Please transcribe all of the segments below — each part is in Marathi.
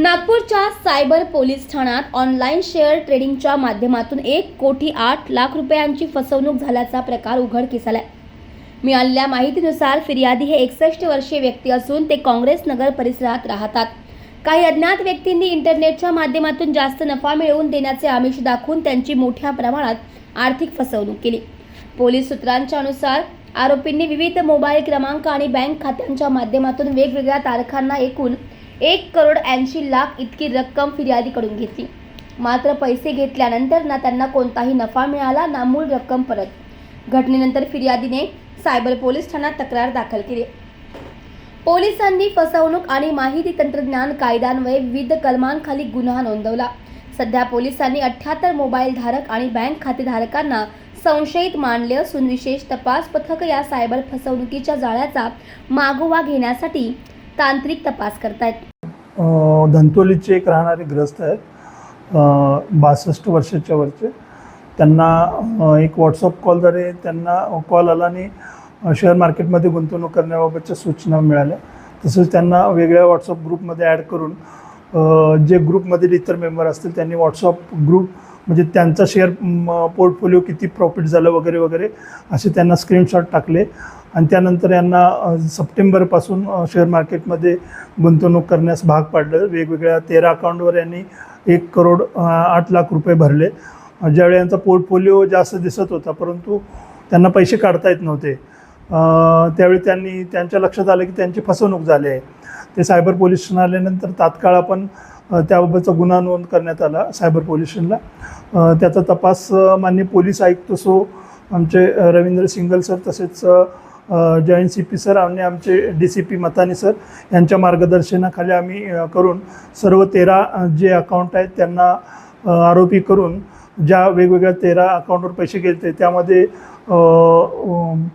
नागपूरच्या सायबर पोलीस ठाण्यात ऑनलाईन शेअर ट्रेडिंगच्या माध्यमातून एक कोटी आठ लाख रुपयांची फसवणूक झाल्याचा प्रकार उघडकीस आलाय मिळालेल्या माहितीनुसार फिर्यादी हे एकसष्ट वर्षीय व्यक्ती असून ते काँग्रेस नगर परिसरात राहतात. काही अज्ञात व्यक्तींनी इंटरनेटच्या माध्यमातून जास्त नफा मिळवून देण्याचे आमिष दाखवून त्यांची मोठ्या प्रमाणात आर्थिक फसवणूक केली. पोलीस सूत्रांच्या अनुसार आरोपींनी विविध मोबाईल क्रमांक आणि बँक खात्यांच्या माध्यमातून वेगवेगळ्या तारखांना एकूण एक करोड ऐंशी लाख इतकी रक्कम फिर्यादीकडून घेतली. मात्र पैसे घेतल्यानंतर ना त्यांना कोणताही नफा मिळाला ना मूळ रक्कम परत. घटनेनंतर फिर्यादीने सायबर पोलीस ठाण्यात तक्रार दाखल केली. पोलिसांनी फसवणूक आणि माहिती तंत्रज्ञान कायद्यान्वये विविध कलमांखाली गुन्हा नोंदवला. सध्या पोलिसांनी अठ्याहत्तर मोबाईल धारक आणि बँक खातेधारकांना संशयित मानले असून विशेष तपास पथक या सायबर फसवणुकीच्या जाळ्याचा मागोवा घेण्यासाठी तांत्रिक तपास करतायत. धंतोलीचे एक राहणारे ग्रस्त आहेत. बासष्ट वर्षाच्या वरचे. त्यांना एक व्हॉट्सअप कॉलद्वारे त्यांना कॉल आला आणि शेअर मार्केटमध्ये गुंतवणूक करण्याबाबतच्या सूचना मिळाल्या. तसंच त्यांना वेगळ्या व्हॉट्सअप ग्रुपमध्ये ॲड करून जे ग्रुपमधील इतर मेंबर असतील त्यांनी व्हॉट्सअप ग्रुप म्हणजे त्यांचा शेअर पोर्टफोलिओ किती प्रॉफिट झालं वगैरे वगैरे असे त्यांना स्क्रीनशॉट टाकले. आणि त्यानंतर यांना सप्टेंबरपासून शेअर मार्केटमध्ये गुंतवणूक करण्यास भाग पाडलं. वेगवेगळ्या तेरा अकाउंटवर यांनी एक करोड आठ लाख रुपये भरले. ज्यावेळी यांचा पोर्टफोलिओ जास्त दिसत होता परंतु त्यांना पैसे काढता येत नव्हते. त्यावेळी त्यांनी त्यांच्या लक्षात आलं की त्यांची फसवणूक झाली आहे. ते सायबर पोलीस स्टेशन आल्यानंतर तात्काळ आपण त्याबाबतचा गुन्हा नोंद करण्यात आला सायबर पोल्युशनला त्याचा तपास मान्य पोलीस आयुक्त सो आमचे रवींद्र सिंगल सर तसेच जॉईंट सी पी सर आणि आमचे D C P Matani sir यांच्या मार्गदर्शनाखाली आम्ही करून सर्व तेरा जे अकाउंट आहेत त्यांना आरोपी करून ज्या वेगवेगळ्या तेरा अकाउंटवर पैसे गेले त्यामध्ये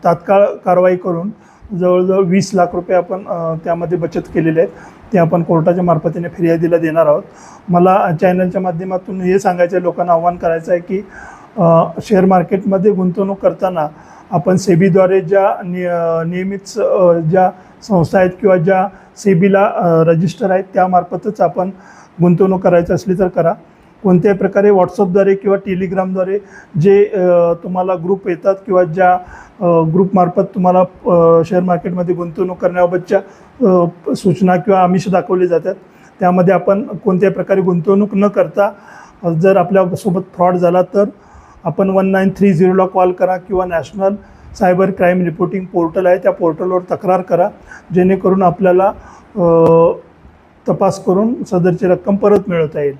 तात्काळ कारवाई करून जवळजवळ वीस लाख रुपये आपण त्यामध्ये बचत केलेले आहेत. ते आपण कोर्टाच्या मार्फतीने फिर्यादीला देणार आहोत. मला चॅनलच्या माध्यमातून हे सांगायचं आहे लोकांना आव्हान करायचं आहे की शेअर मार्केटमध्ये गुंतवणूक करताना आपण सेबीद्वारे ज्या नि नियमित ज्या संस्था आहेत किंवा ज्या सेबीला रजिस्टर आहेत त्यामार्फतच आपण गुंतवणूक करायची असली तर करा. कोणत्याही प्रकारे व्हॉट्सअपद्वारे किंवा टेलिग्रामद्वारे जे तुम्हाला ग्रुप येतात किंवा ज्या ग्रुपमार्फत तुम्हाला शेअर मार्केटमध्ये गुंतवणूक करण्याबाबतच्या सूचना किंवा आमिष दाखवली जातात. त्यामध्ये आपण कोणत्याही प्रकारे गुंतवणूक न करता जर आपल्यासोबत फ्रॉड झाला तर आपण वन नाईन थ्री झिरोला कॉल करा किंवा national cyber crime reporting portal आहे त्या पोर्टलवर तक्रार करा. जेणेकरून आपल्याला तपास करून सदरची रक्कम परत मिळवता येईल.